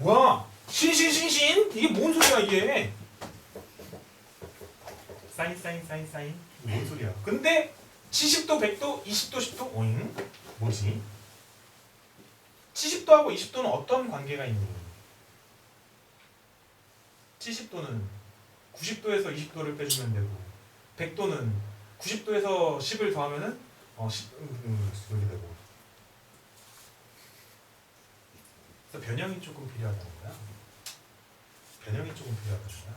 뭐야? 신신신신? 이게 뭔 소리야 이게? 사인 사인 사인 사인 뭔 소리야? 근데 70도 100도 20도 10도 오잉? 뭐지? 70도하고 20도는 어떤 관계가 있니? 70도는 90도에서 20도를 빼주면 되고 100도는 90도에서 10을 더하면은 어 10, 음, 음, 이렇게 되고 그래서 변형이 조금 필요하다는 거야. 변형이 조금 필요하다는 거야.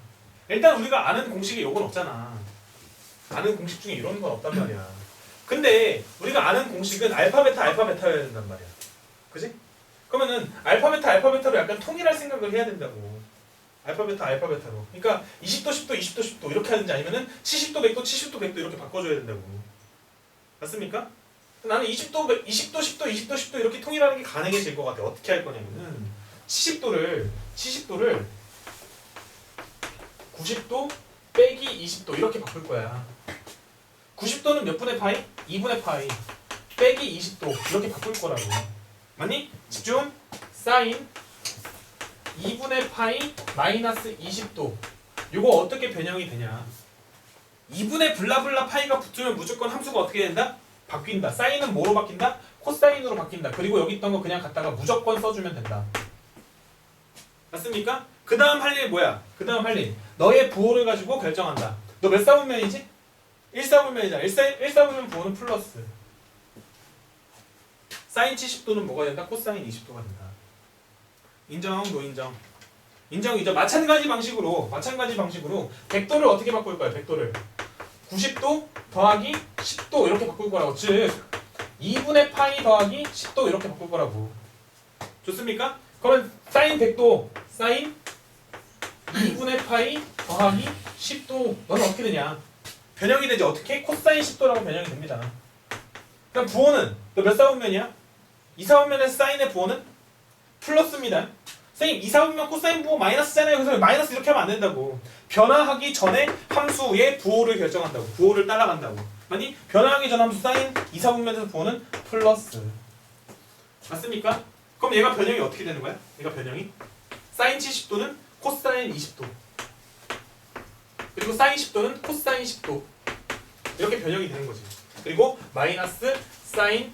일단 우리가 아는 공식에 요건 없잖아. 아는 공식 중에 이런 건 없단 말이야. 근데 우리가 아는 공식은 알파 베타 알파 베타여야 된단 말이야. 그지? 그러면은 알파 베타 알파 베타로 약간 통일할 생각을 해야 된다고. 알파 베타 알파 베타로. 그러니까 20도 10도 20도 10도 이렇게 하든지 아니면은 70도 100도 70도 100도 이렇게 바꿔줘야 된다고. 맞습니까? 나는 20도 100, 20도 10도 20도 10도 이렇게 통일하는 게 가능해질 것 같아. 어떻게 할 거냐면은 70도를 70도를 90도 빼기 20도 이렇게 바꿀 거야. 90도는 몇 분의 파이? 2분의 파이 빼기 20도 이렇게 바꿀 거라고. 맞니? 집중. 사인 2분의 파이 마이너스 20도. 이거 어떻게 변형이 되냐? 2분의 블라블라 파이가 붙으면 무조건 함수가 어떻게 된다? 바뀐다. 사인은 뭐로 바뀐다? 코사인으로 바뀐다. 그리고 여기 있던 거 그냥 갖다가 무조건 써주면 된다. 맞습니까? 그 다음 할 일 뭐야? 그 다음 할 일. 너의 부호를 가지고 결정한다. 너 몇 사분면이지? 1사분면이잖아. 1사, 1사분면 부호는 플러스. 사인 70도는 뭐가 된다? 코사인 20도가 된다. 인정, 노인정. 인정이죠. 마찬가지 방식으로, 마찬가지 방식으로 100도를 어떻게 바꿀 거야? 100도를. 90도 더하기 10도 이렇게 바꿀 거라고. 즉 2분의 파이 더하기 10도 이렇게 바꿀 거라고. 좋습니까? 그러면 사인 100도, 사인 2분의 파이 더하기 10도 너는 어떻게 되냐? 변형이 되지 어떻게? 코사인 10도라고 변형이 됩니다. 그럼 부호는 너 몇 사분면이야? 2사분면에서 사인의 부호는 플러스입니다. 선생님 2사분면 코사인 부호 마이너스잖아요. 그래서 마이너스 이렇게 하면 안 된다고. 변화하기 전에 함수의 부호를 결정한다고. 부호를 따라간다고. 아니 변화하기 전 함수 사인 2사분면에서 부호는 플러스. 맞습니까? 그럼 얘가 변형이 어떻게 되는 거야? 얘가 변형이 사인 70도는 코사인 20도. 그리고 사인 10도는 코사인 10도. 이렇게 변형이 되는 거지. 그리고 마이너스 사인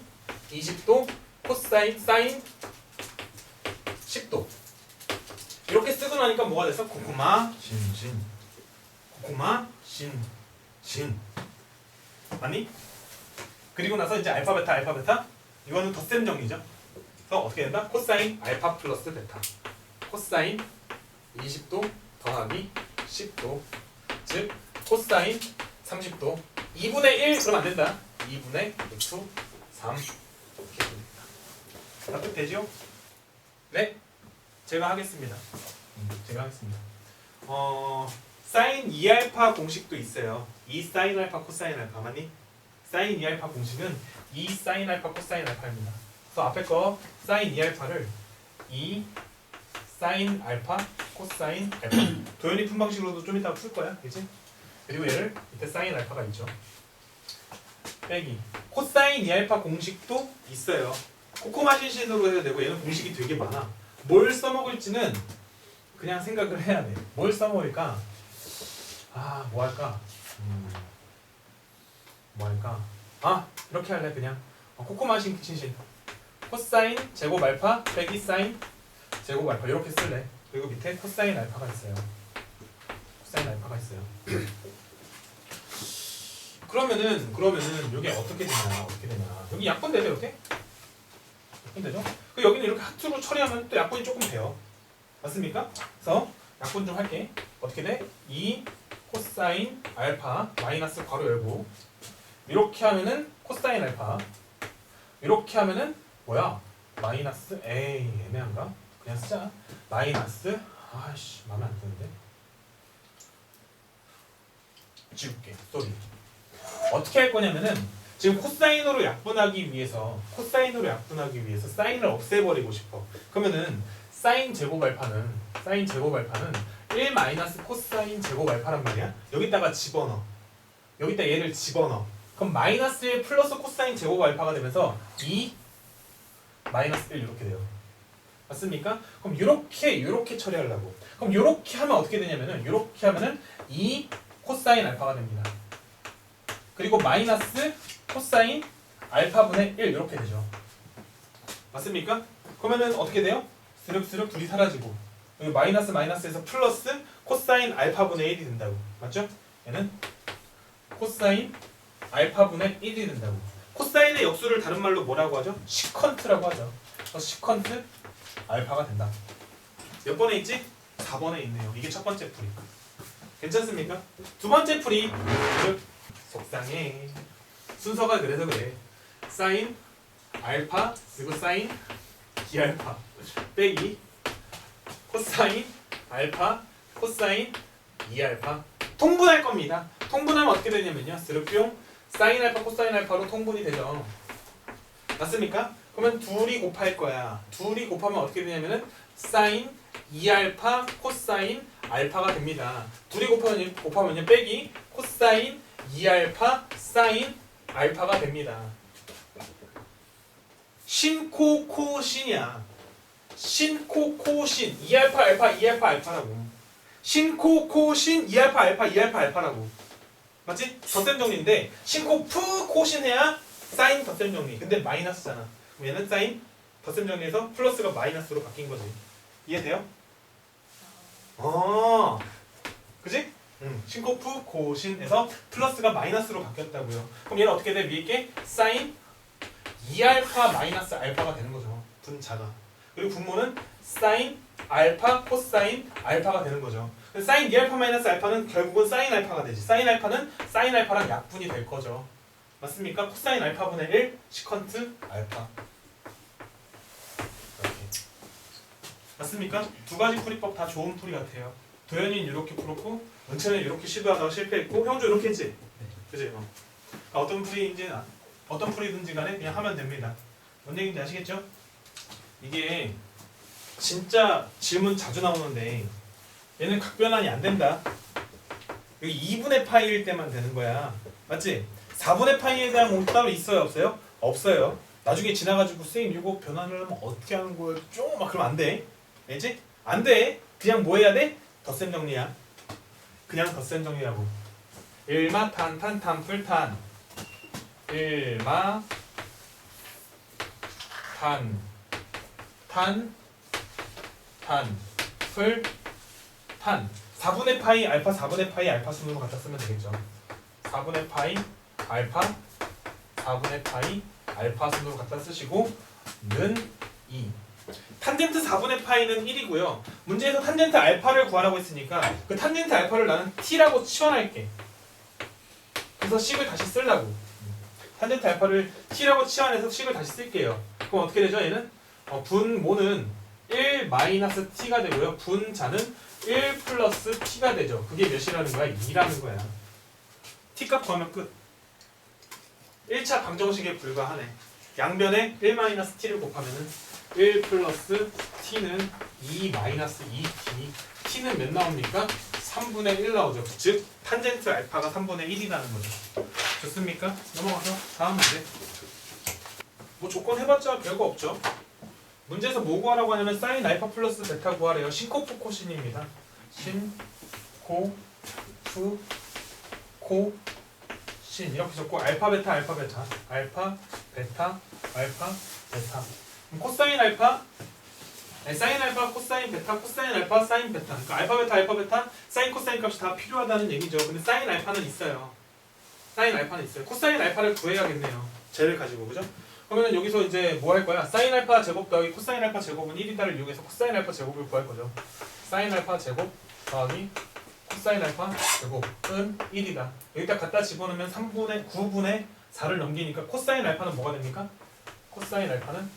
20도 코사인 사인 10도. 나니까 뭐가 됐어? 코코마 신신. 코코마 신신. 맞니? 그리고 나서 이제 알파 베타 알파 베타 이거는 덧셈 정리죠. 그래서 어떻게 된다? 코사인 알파 플러스 베타. 코사인 20도 더하기 10도 즉 코사인 30도 2분의 1 그러면 안 된다 2분의 루트 3 이렇게 됩니다 납득되죠? 네 제가 하겠습니다 음, 제가 하겠습니다. 어 사인 2알파 공식도 있어요. 2 사인 알파 코사인 알파 맞니? 사인 2알파 공식은 2 사인 알파 코사인 알파입니다. 그래서 앞에 거 사인 2알파를 2 사인 알파 코사인 알파 도연이 푼 방식으로도 좀 이따 풀 거야. 그지? 그리고 얘를 밑에 사인 알파가 있죠. 빼기. 코사인 2알파 공식도 있어요. 코코마 신신으로 해도 되고 얘는 공식이 되게 많아. 뭘 써먹을지는 그냥 생각을 해야 돼 뭘 써먹을까 아 뭐 할까 음, 뭐 할까 아 이렇게 할래 그냥 어, 코코마 신- 신신 코사인 제곱 알파 빼기 사인 제곱 알파 이렇게 쓸래. 그리고 밑에 코사인 알파가 있어요. 코사인 알파가 있어요. 그러면은 그러면은 이게 어떻게 되냐 어떻게 되냐 여기 약분 되죠 이렇게 약분 되죠? 그 여기는 이렇게 하트로 처리하면 또 약분이 조금 돼요. 맞습니까? 그래서 약분 좀 할게. 어떻게 돼? 2 코사인 알파 마이너스 괄호 열고 이렇게 하면은 코사인 알파 이렇게 하면은 뭐야? 마이너스 에이 애매한가? 그냥 쓰자 마이너스 아씨 마음에 안 드는데 지울게 쏘리 어떻게 할 거냐면은 지금 코사인으로 약분하기 위해서 코사인으로 약분하기 위해서 사인을 없애버리고 싶어 그러면은 사인 제곱 알파는 사인 제곱 알파는 1 마이너스 코사인 제곱 알파란 말이야 여기다가 집어넣어 여기다 얘를 집어넣어 그럼 마이너스 1 플러스 코사인 제곱 알파가 되면서 2 마이너스 1 이렇게 돼요 맞습니까? 그럼 이렇게 이렇게 처리하려고. 그럼 이렇게 하면 어떻게 되냐면은 이렇게 하면은 2 코사인 알파가 됩니다. 그리고 마이너스 코사인 알파분의 1 이렇게 되죠. 맞습니까? 그러면은 어떻게 돼요? 스륵스륵 둘이 사라지고 여기 마이너스 마이너스에서 플러스 코사인 알파분의 1이 된다고. 맞죠? 얘는 코사인 알파분의 1이 된다고. 코사인의 역수를 다른 말로 뭐라고 하죠? 시컨트라고 하죠. 그래서 시컨트 알파가 된다. 몇 번에 있지? 4번에 있네요. 이게 첫 번째 풀이. 괜찮습니까? 두 번째 풀이 즉 속상해. 순서가 그래서 그래. 사인 알파 그리고 사인 기알파 빼기 코사인 알파 코사인 이알파 통분할 겁니다. 통분하면 어떻게 되냐면요. 스르뿅 사인 알파 코사인 알파로 통분이 되죠. 맞습니까? 그러면 둘이 곱할 거야. 둘이 곱하면 어떻게 되냐면은 사인 2알파 코사인 알파가 됩니다. 둘이 곱하면 곱하면요 빼기 코사인 2알파 사인 알파가 됩니다. 신코코신이야. 신코코신 2알파 알파 2알파 알파라고. 신코코신 2알파 알파 2알파 알파라고. 맞지? 덧셈 정리인데 신코프 코신 해야 사인 덧셈 정리. 근데 마이너스잖아. 얘는 사인 덧셈 정리해서 플러스가 마이너스로 바뀐 거지. 이해돼요? 어. 그지? 응. 신코프 고신에서 플러스가 마이너스로 바뀌었다고요. 그럼 얘는 어떻게 돼? 위에 게 사인 2알파 마이너스 알파가 되는 거죠. 분자가. 그리고 분모는 사인 알파 코사인 알파가 되는 거죠. 사인 2알파 마이너스 알파는 결국은 사인 알파가 되지. 사인 알파는 사인 알파랑 약분이 될 거죠. 맞습니까? 코사인 알파분의 1 시컨트 알파. 이렇게. 맞습니까? 두 가지 풀이법 다 좋은 풀이 같아요. 도현이는 이렇게 풀었고 은채는 이렇게 시도하다가 실패했고 형도 이렇게 했지? 그지? 어. 그러니까 어떤 풀이인지 아- 어떤 풀이든지 간에 그냥 하면 됩니다. 뭔 얘기인지 아시겠죠? 이게 진짜 질문 자주 나오는데 얘는 각변환이 안 된다. 여기 2분의 파이일 때만 되는 거야. 맞지? 4분의 파이에 대한 뭐 따로 있어요? 없어요? 없어요. 나중에 지나가지고 쌤 이거 변환을 하면 어떻게 하는 거예요? 좀막 그러면 안 돼. 알지? 안 돼. 그냥 뭐 해야 돼? 덧셈 정리야. 그냥 덧셈 정리라고. 일마 탄탄 탄풀탄 일마 탄탄탄풀탄 4분의 파이 알파 4분의 파이 알파 순으로 갖다 쓰면 되겠죠. 4분의 파이 알파 4분의 파이 알파 순으로 갖다 쓰시고 는 2. 탄젠트 4분의 파이는 1이고요. 문제에서 탄젠트 알파를 구하라고 했으니까 그 탄젠트 알파를 나는 t라고 치환할게. 그래서 식을 다시 쓰려고. 탄젠트 알파를 t라고 치환해서 식을 다시 쓸게요. 그럼 어떻게 되죠? 얘는 어, 분모는 1 마이너스 t가 되고요. 분자는 1 플러스 t가 되죠. 그게 몇이라는 거야? 2라는 거야. t 값 구하면 끝. 1차 방정식에 불과하네. 양변에 1 마이너스 t를 곱하면은 1 플러스 t는 2 마이너스 2t. t는 몇 나옵니까? 3분의 1 나오죠. 즉 탄젠트 알파가 3분의 1이라는 거죠. 좋습니까? 넘어가서 다음 문제. 뭐 조건 해봤자 별거 없죠. 문제에서 뭐 구하라고 하냐면 사인 알파 플러스 베타 구하래요. 신코프 코신입니다. 신 코 프 코 신 이렇게 적고 알파 베타 알파 베타 알파 베타 알파 베타 코사인 알파 아니, 사인 알파 코사인 베타 코사인 알파 사인 베타 그러니까 알파 베타 알파 베타 사인 코사인 값이 다 필요하다는 얘기죠. 근데 사인 알파는 있어요. 사인 알파는 있어요. 코사인 알파를 구해야겠네요. 쟤를 가지고 그죠? 그러면 여기서 이제 뭐 할 거야? 사인 알파 제곱 더하기 코사인 알파 제곱은 1이다를 이용해서 코사인 알파 제곱을 구할 거죠. 사인 알파 제곱 더하기 코사인 알파 제곱은 1이다. 여기다 갖다 집어넣으면 3분의 9분의 4를 넘기니까 코사인 알파는 뭐가 됩니까? 코사인 알파는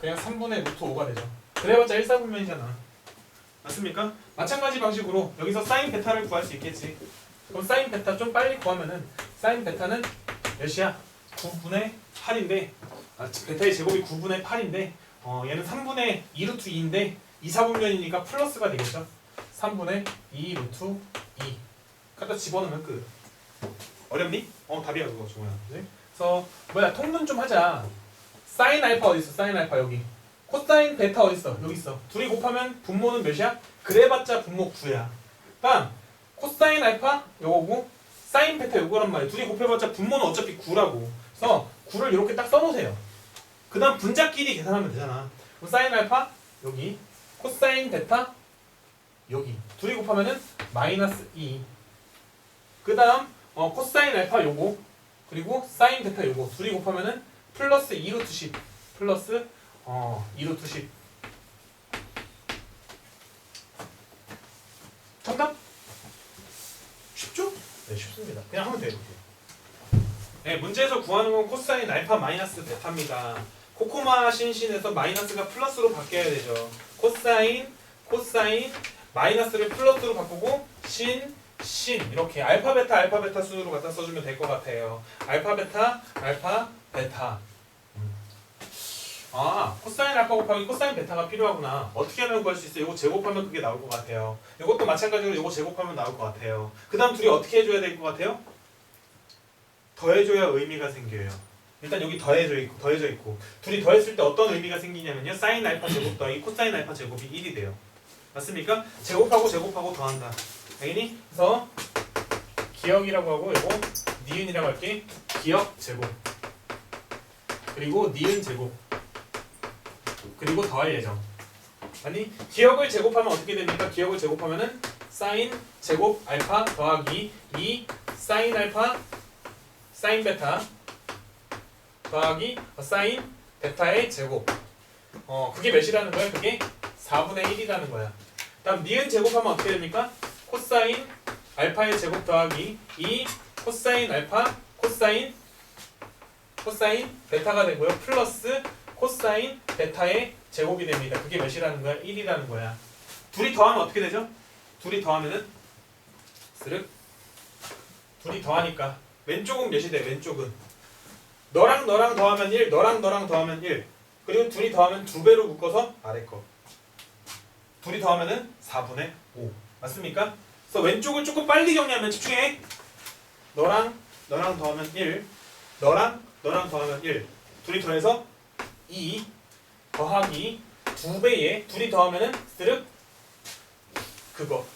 그냥 3분의 루트 5가 되죠. 그래봤자 1, 4분면이잖아. 맞습니까? 마찬가지 방식으로 여기서 사인 베타를 구할 수 있겠지. 그럼 사인 베타 좀 빨리 구하면은 사인 베타는 몇이야? 9분의 8인데 아, 베타의 제곱이 9분의 8인데 어, 얘는 3분의 2 루트 2인데 2, 4분면이니까 플러스가 되겠죠. 3분의 2 루트 2 갖다 집어넣으면 끝. 어렵니? 어 답이야 그거 정우야. 네? 그래서 뭐야 통분 좀 하자. 사인 알파 어디 있어? 사인 알파 여기. 코사인 베타 어디 있어? 여기 있어. 둘이 곱하면 분모는 몇이야? 그래봤자 분모 9야. 다음 코사인 알파 요거고 사인 베타 요거란 말이야. 둘이 곱해봤자 분모는 어차피 9라고. 그래서 9를 이렇게 딱 써놓으세요. 그 다음 분자끼리 계산하면 되잖아. 그럼 사인 알파 여기 코사인 베타 여기 둘이 곱하면은 마이너스 2. 그 다음 어, 코사인 알파 요거 그리고 사인 베타 요거 둘이 곱하면은 플러스 2루트 10 플러스 어 2루트 10 정답? 네 쉽습니다. 그냥 하면 돼요 이렇게. 네 문제에서 구하는 건 코사인 알파 마이너스 베타입니다. 코코마 신신에서 마이너스가 플러스로 바뀌어야 되죠. 코사인 코사인 마이너스를 플러스로 바꾸고 신 신. 이렇게 알파 베타 알파 베타 순으로 갖다 써주면 될 것 같아요. 알파 베타 알파 베타. 음. 아 코사인 알파 곱하기 코사인 베타가 필요하구나. 어떻게 하면 구할 수 있어요? 이거 제곱하면 그게 나올 것 같아요. 이것도 마찬가지로 이거 제곱하면 나올 것 같아요. 그 다음 둘이 어떻게 해줘야 될 것 같아요? 더해줘야 의미가 생겨요. 일단 여기 더해져 있고 더해져 있고. 둘이 더했을 때 어떤 의미가 생기냐면요. 사인 알파 제곱 더하기 코사인 알파 제곱이 1이 돼요. 맞습니까? 제곱하고 제곱하고 더한다. 당연히 그래서 기억이라고 하고 이거 니은이라고 할게. 기억 제곱. 그리고 니은 제곱 그리고 더할 예정 아니 기억을 제곱하면 어떻게 됩니까? 기억을 제곱하면은 사인 제곱 알파 더하기 2 사인 알파 사인 베타 더하기 사인 베타의 제곱 어 그게 몇이라는 거야? 그게 4분의 1이라는 거야 다음 니은 제곱하면 어떻게 됩니까? 코사인 알파의 제곱 더하기 2 코사인 알파 코사인 코사인 베타가 되고요. 플러스 코사인 베타의 제곱이 됩니다. 그게 몇이라는 거야? 1이라는 거야. 둘이 더하면 어떻게 되죠? 둘이 더하면은 스륵 둘이 더하니까 왼쪽은 몇이 돼? 왼쪽은 너랑 너랑 더하면 1, 너랑 너랑 더하면 1 그리고 둘이 더하면 두 배로 묶어서 아래 거 둘이 더하면은 4분의 5 맞습니까? 그래서 왼쪽을 조금 빨리 정리하면 집중해 너랑 너랑 더하면 1 너랑 너랑 더하면 1 둘이 더해서 2 더하기 두 배에 둘이 더하면은 스르륵 그거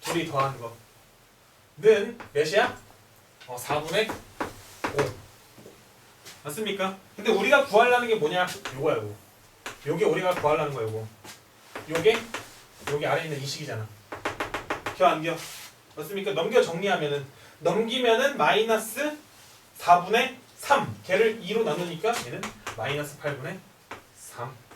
둘이 더하는 거는 몇이야? 어 4분의 5 맞습니까? 근데 우리가 구하려는 게 뭐냐? 요거야 요거 요게 우리가 구하려는 거야 요거 요게 여기 아래 있는 이 식이잖아. 겨안 겨? 맞습니까? 넘겨 정리하면은 넘기면은 마이너스 4분의 3. 걔를 2로 나누니까 얘는 마이너스 8분의 3.